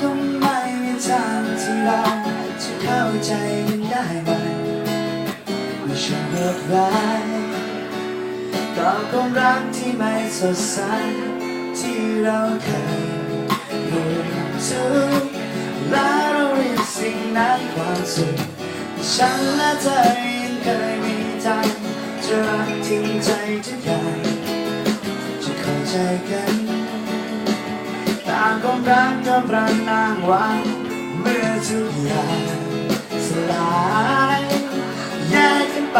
ก็ไม่มีทางที่เราจะเข้าใจกันได้ไหมว่าฉันโหดรายต่อความรักที่ไม่สดใสที่เราเคยรู้ถึงและเราเรียกสิ่งนั้นความสุขฉันและเธอยังเคยมีใจจะรักทิ้งใจทุกอย่างจะเข้าใจกัน ความรักกำลังนางหวังเมื่อทุกอย่างสลายแยกกันไป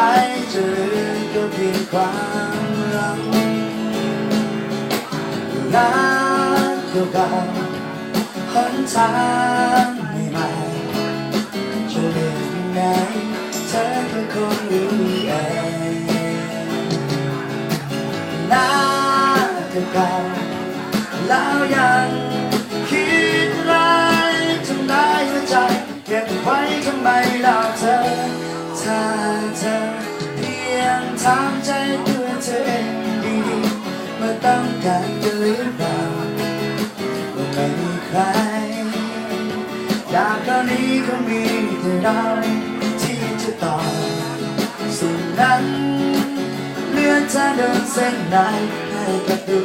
จะเหลือก็เพียงความรักรักเก่าๆหนทางใหม่ๆจะเลือกยังไงเธอก็คงรู้เองรักเก่าๆแล้วยัง คิดร้ายทำร้ายหัวใจ เก็บไว้ทำไมเราเธอถ้าเธอเพียงถามใจตัวเธอเองดีๆมาต้องการกันหรือเปล่าว่าไม่มีใครอยากตอนนี้ก็มีแต่เราที่จะต่อสิ่งนั้นเลือกเธอเดินเส้นไหนให้กับตั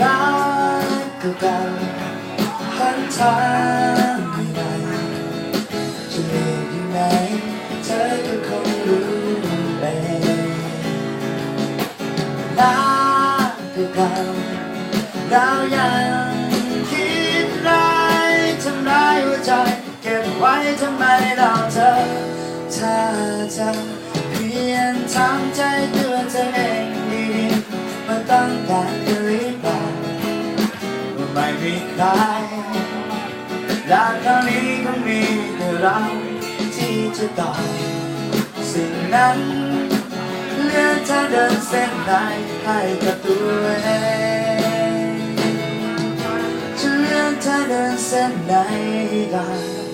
วเองรักเก่าหันทางไม่ได้จะเลือกยังไงเธอก็คงรู้เองรักเก่าเรายังคิดร้ายทำร้ายหัวใจเก็บไว้ทำไมเราเธอถ้าเธอเพียงทำใจตัวเธอเองดีๆมันต้องการ มีใครรักคราวนี้ก็มีแต่เราที่จะต่อสิ่งนั้นเลือกเธอเดินเส้นไหนให้กับตัวเองจะเลือกเธอเดินเส้นไหนได้